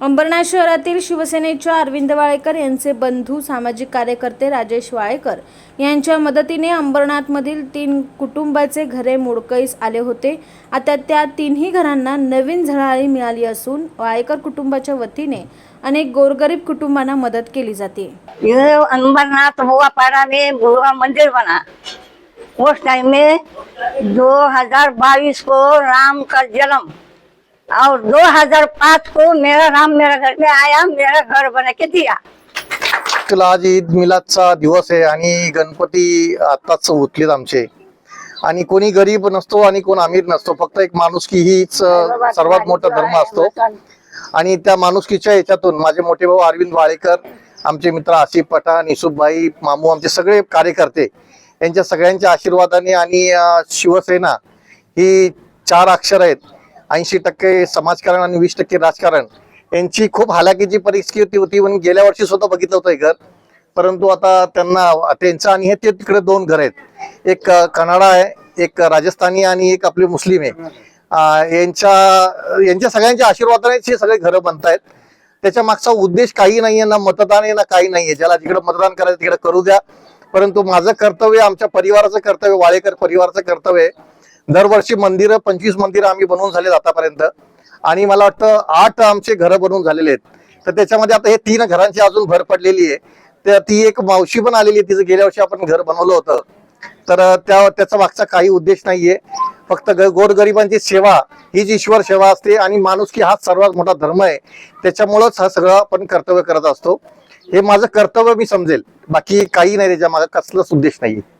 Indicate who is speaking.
Speaker 1: अंबरनाथ शहरातील शिवसेनेच्या अरविंद वाळेकर यांचे बंधू सामाजिक कार्यकर्ते राजेश वाळेकर यांच्या मदतीने अंबरनाथमधील तीन कुटुंबाचे घरे मोडकळीस आले होते. आता त्या तिन्ही घरांना नवीन झळाळी मिळाली असून वाळेकर कुटुंबाच्या वतीने अनेक गोरगरीब कुटुंबांना मदत केली जाते.
Speaker 2: ये अंबरनाथ हुआ पारा में भुआ मंदिर बना. उस टाइम में 2022 को राम का जन्म और 2005 को मेरा राम मेरा घर में आया मेरा घर बना के दिया।
Speaker 3: तुला आज ईद मिलादचा दिवस आहे आणि गणपती आताच उठलेत आमचे. आणि कोणी गरीब नसतो आणि कोण अमीर नसतो फक्त एक माणुसकी हीच अ, सर्वात मोठा धर्म असतो. आणि त्या माणुसकीच्या याच्यातून माझे मोठे भाऊ अरविंद वाळेकर आमचे मित्र आसिफ पठाण युसुफभाई मामू आमचे सगळे कार्यकर्ते यांच्या सगळ्यांच्या आशीर्वादाने आणि अ, शिवसेना ही चार अक्षर आहेत. ऐंशी टक्के समाजकारण आणि वीस टक्के राजकारण यांची खूप हालाकीची परिस्थिती होती पण गेल्या वर्षी सुद्धा बघितलं होतं घर. परंतु आता त्यांना त्यांचं आणि हे ते तिकडे दोन घर आहेत. एक कनाडा आहे एक राजस्थानी आणि एक आपले मुस्लिम आहे. यांच्या यांच्या सगळ्यांच्या आशीर्वादाने हे सगळे घरं बनतायत. त्याच्या मागचा उद्देश काही नाहीये ना मतदान आहे ना काही नाहीये. ज्याला जिकडे मतदान करायचं तिकडे करू द्या. परंतु माझं कर्तव्य आमच्या परिवाराचं कर्तव्य वाळेकर परिवाराचं कर्तव्य आहे. दरवर्षी मंदिरं पंचवीस मंदिरं आम्ही बनवून झालेत आतापर्यंत. आणि मला वाटतं आठ आमचे घरं बनवून झालेले आहेत. तर त्याच्यामध्ये आता हे तीन घरांची अजून भर पडलेली आहे. तर ती एक मावशी पण आलेली आहे. तिचं गेल्या वर्षी आपण घर बनवलं होतं. तर त्या त्याचा मागचा काही उद्देश नाहीये. फक्त ग- गोरगरिबांची सेवा ही जी ईश्वर सेवा असते आणि माणुसकी हाच सर्वात मोठा धर्म आहे त्याच्यामुळंच हा सगळं आपण कर्तव्य करत असतो. हे माझं कर्तव्य मी समजेल. बाकी काही नाही त्याच्या माझा कसलाच उद्देश नाहीये.